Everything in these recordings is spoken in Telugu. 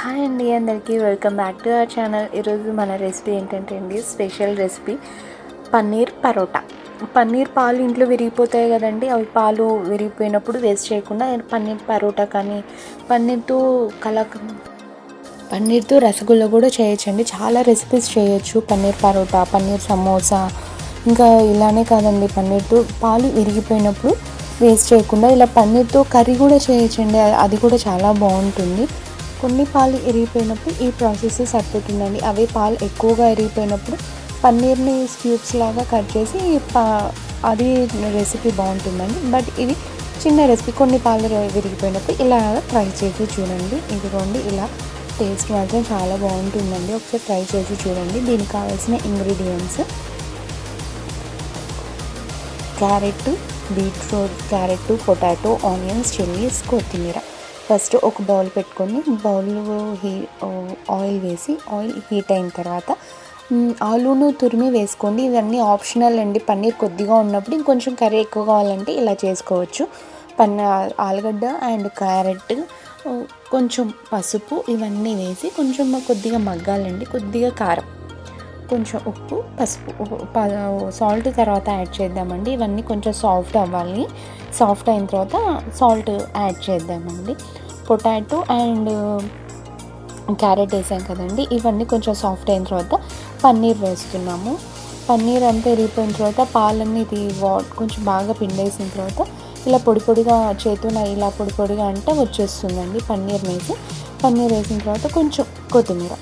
హాయ్ అండి అందరికీ welcome back to our channel. ఈరోజు మన రెసిపీ ఏంటంటే అండి స్పెషల్ రెసిపీ పన్నీర్ పరోటా. పన్నీర్ పాలు ఇంట్లో విరిగిపోతాయి కదండి అవి పాలు విరిగిపోయినప్పుడు వేస్ట్ చేయకుండా పన్నీర్ పరోటా కానీ పన్నీర్తో కలక పన్నీర్తో రసగుల్లా కూడా చేయొచ్చండి. చాలా రెసిపీస్ చేయొచ్చు పన్నీర్ పరోటా పన్నీర్ సమోసా. ఇంకా ఇలానే కాదండి పన్నీర్తో పాలు విరిగిపోయినప్పుడు వేస్ట్ చేయకుండా ఇలా పన్నీర్తో కర్రీ కూడా చేయొచ్చండి. అది కూడా చాలా బాగుంటుంది. కొన్ని పాలు ఇరిగిపోయినప్పుడు ఈ ప్రాసెస్ సరిపోతుందండి. అవి పాలు ఎక్కువగా ఇరిగిపోయినప్పుడు పన్నీర్ని క్యూబ్స్ లాగా కట్ చేసి పా అది రెసిపీ బాగుంటుందండి. బట్ ఇది చిన్న రెసిపీ కొన్ని పాలు విరిగిపోయినప్పుడు ఇలా ట్రై చేసి చూడండి. ఇదిగోండి ఇలా టేస్ట్ మాత్రం చాలా బాగుంటుందండి. ఒకసారి ట్రై చేసి చూడండి. దీనికి కావాల్సిన ingredients. Carrot beetroot carrot potato onions chillies కొత్తిమీర. ఫస్ట్ ఒక బౌల్ పెట్టుకొని బౌల్ హీ ఆయిల్ వేసి ఆయిల్ హీట్ అయిన తర్వాత ఆలూను తురిమి వేసుకోండి. ఇవన్నీ ఆప్షనల్ అండి. పన్నీర్ కొద్దిగా ఉన్నప్పుడు ఇంకొంచెం కర్రీ ఎక్కువ కావాలంటే ఇలా చేసుకోవచ్చు. పన్న ఆలుగడ్డ అండ్ క్యారెట్ కొంచెం పసుపు ఇవన్నీ వేసి కొంచెం కొద్దిగా మగ్గాలండి. కొద్దిగా కారం. కొంచెం ఉప్పు పసుపు సాల్ట్ తర్వాత యాడ్ చేద్దామండి. ఇవన్నీ కొంచెం సాఫ్ట్ అవ్వాలి. సాఫ్ట్ అయిన తర్వాత సాల్ట్ యాడ్ చేద్దామండి. పొటాటో అండ్ క్యారెట్ వేసాం కదండి. ఇవన్నీ కొంచెం సాఫ్ట్ అయిన తర్వాత పన్నీర్ వేస్తున్నాము. పన్నీర్ అంతా ఎరిగిపోయిన తర్వాత పాలన్నీ ఇది వా కొంచెం బాగా పిండేసిన తర్వాత ఇలా పొడి పొడిగా చేతున ఇలా పొడి పొడిగా అంటే వచ్చేస్తుందండి పన్నీర్ వేసి. పన్నీర్ వేసిన తర్వాత కొంచెం కొత్తిమీర.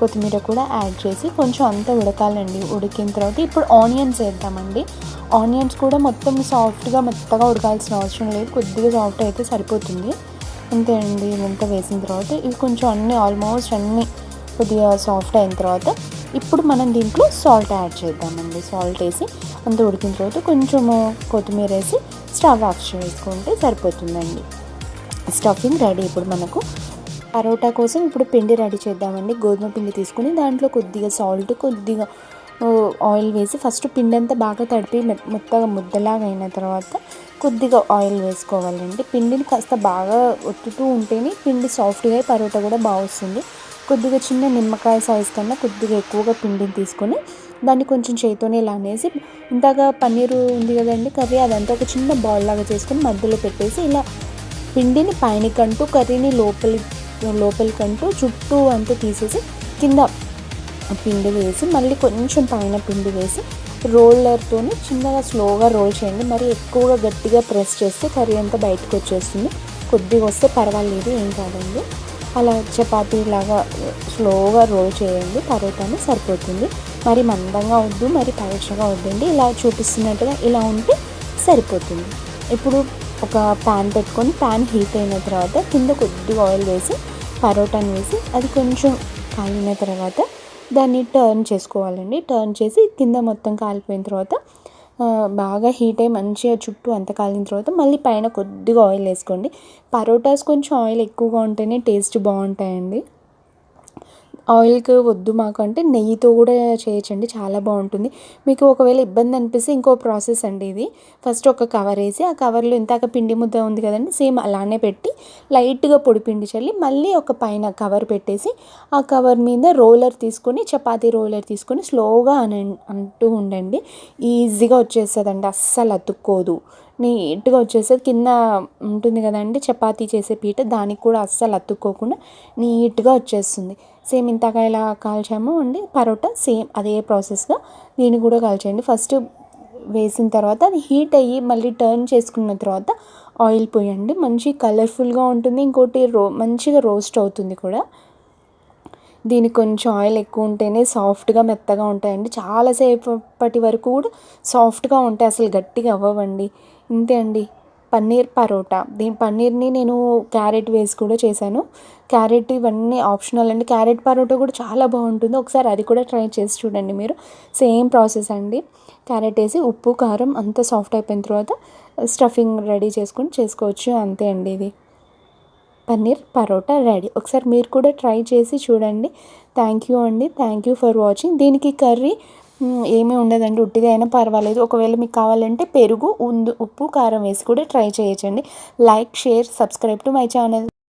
కొత్తిమీర కూడా యాడ్ చేసి కొంచెం అంతా ఉడకాలండి. ఉడికిన తర్వాత ఇప్పుడు ఆనియన్స్ వేద్దామండి. ఆనియన్స్ కూడా మొత్తం సాఫ్ట్గా మెత్తగా ఉడకాల్సిన అవసరం లేదు. కొద్దిగా సాఫ్ట్ అయితే సరిపోతుంది. అంతే అండి. ఇదంతా వేసిన తర్వాత ఇవి కొంచెం అన్నీ ఆల్మోస్ట్ అన్నీ కొద్దిగా సాఫ్ట్ అయిన తర్వాత ఇప్పుడు మనం దీంట్లో సాల్ట్ యాడ్ చేద్దామండి. సాల్ట్ వేసి అంత ఉడికిన తర్వాత కొంచెము కొత్తిమీర వేసి స్టవ్ ఆఫ్ చేసుకుంటే సరిపోతుందండి. Stuffing ready. ఇప్పుడు మనకు పరోటా కోసం ఇప్పుడు పిండి రెడీ చేద్దామండి. గోధుమ పిండి తీసుకుని దాంట్లో కొద్దిగా సాల్ట్ కొద్దిగా ఆయిల్ వేసి ఫస్ట్ పిండి అంతా బాగా తడిపి మెత్తగా ముద్దలాగా అయిన తర్వాత కొద్దిగా ఆయిల్ వేసుకోవాలండి. పిండిని కాస్త బాగా ఒత్తుతూ ఉంటేనే పిండి సాఫ్ట్గా పరోటా కూడా బాగా వస్తుంది. కొద్దిగా చిన్న నిమ్మకాయ సైజ్ కన్నా కొద్దిగా ఎక్కువగా పిండిని తీసుకొని దాన్ని కొంచెం చేతితోనే ఇలా అనేసి ఇంతగా పన్నీరు ఉంది కదండి కర్రీ అదంతా ఒక చిన్న బౌల్ లాగా చేసుకొని మధ్యలో పెట్టేసి ఇలా పిండిని పైనకంటూ కర్రీని లోపలి లోపలికంటూ చుట్టూ అంతా తీసేసి కింద పిండి వేసి మళ్ళీ కొంచెం పైన పిండి వేసి రోలర్తో చిన్నగా స్లోగా రోల్ చేయండి. మరి ఎక్కువగా గట్టిగా ప్రెస్ చేస్తే కర్రీ అంతా బయటకు వచ్చేస్తుంది. కొద్దిగా వస్తే పర్వాలేదు ఏం కాదండి. అలా చపాతీ లాగా స్లోగా రోల్ చేయండి. పరోటాని సరిపోతుంది. మరి మందంగా వద్దు మరి పలుచగా వద్దండి. ఇలా చూపిస్తున్నట్టుగా ఇలా ఉంటే సరిపోతుంది. ఇప్పుడు ఒక ప్యాన్ పెట్టుకొని ప్యాన్ హీట్ అయిన తర్వాత కింద కొద్దిగా ఆయిల్ వేసి పరోటాని వేసి అది కొంచెం కాలిన తర్వాత దాన్ని టర్న్ చేసుకోవాలండి. టర్న్ చేసి కింద మొత్తం కాలిపోయిన తర్వాత బాగా హీట్ అయ్యి మంచిగా చుట్టూ అంత కాలిన తర్వాత మళ్ళీ పైన కొద్దిగా ఆయిల్ వేసుకోండి. పరోటాస్ కొంచెం ఆయిల్ ఎక్కువగా ఉంటేనే టేస్ట్ బాగుంటాయండి. ఆయిల్కి వద్దు మాకు అంటే నెయ్యితో కూడా చేయొచ్చండి చాలా బాగుంటుంది. మీకు ఒకవేళ ఇబ్బంది అనిపిస్తే ఇంకో ప్రాసెస్ అండి ఇది. ఫస్ట్ ఒక కవర్ వేసి ఆ కవర్లో ఇంతాక పిండి ముద్ద ఉంది కదండి సేమ్ అలానే పెట్టి లైట్గా పొడి పిండి చల్లి మళ్ళీ ఒక పైన కవర్ పెట్టేసి ఆ కవర్ మీద రోలర్ తీసుకొని చపాతీ రోలర్ తీసుకొని స్లోగా అని అంటూ ఉండండి. ఈజీగా వచ్చేస్తుందండి అస్సలు అతుక్కోదు నీట్గా వచ్చేస్తుంది కింద ఉంటుంది కదండి చపాతీ చేసే పీట దానికి కూడా అస్సలు అతుక్కోకుండా నీట్గా వచ్చేస్తుంది. సేమ్ ఇంతగా ఇలా కాల్చాము అండి పరోటా సేమ్ అదే ప్రాసెస్గా దీన్ని కూడా కాల్చేయండి. ఫస్ట్ వేసిన తర్వాత అది హీట్ అయ్యి మళ్ళీ టర్న్ చేసుకున్న తర్వాత ఆయిల్ పోయండి. మంచి కలర్ఫుల్గా ఉంటుంది ఇంకోటి రో మంచిగా రోస్ట్ అవుతుంది కూడా. దీనికి కొంచెం ఆయిల్ ఎక్కువ ఉంటేనే సాఫ్ట్గా మెత్తగా ఉంటాయండి. చాలాసేపటి వరకు కూడా సాఫ్ట్గా ఉంటాయి. అసలు గట్టిగా అవ్వవండి. ఇంతే అండి. పన్నీర్ పరోటా. దీని పన్నీర్ని నేను క్యారెట్ వేసి కూడా చేశాను. క్యారెట్ ఇవన్నీ ఆప్షనల్ అండి. క్యారెట్ పరోటా కూడా చాలా బాగుంటుంది. ఒకసారి అది కూడా ట్రై చేసి చూడండి మీరు. సేమ్ ప్రాసెస్ అండి. క్యారెట్ వేసి ఉప్పు కారం అంతా సాఫ్ట్ అయిపోయిన తర్వాత స్టఫింగ్ రెడీ చేసుకొని చేసుకోవచ్చు. అంతే అండి ఇది. పన్నీర్ పరోటా రెడీ. ఒకసారి మీరు కూడా ట్రై చేసి చూడండి. థ్యాంక్ యూ అండి. Thank you for watching. దీనికి కర్రీ ఏమీ ఉండదండి. ఉట్టిగా అయినా పర్వాలేదు. ఒకవేళ మీకు కావాలంటే పెరుగు ఉందు ఉప్పు కారం వేసి కూడా ట్రై చేయొచ్చండి. Like share subscribe to my channel.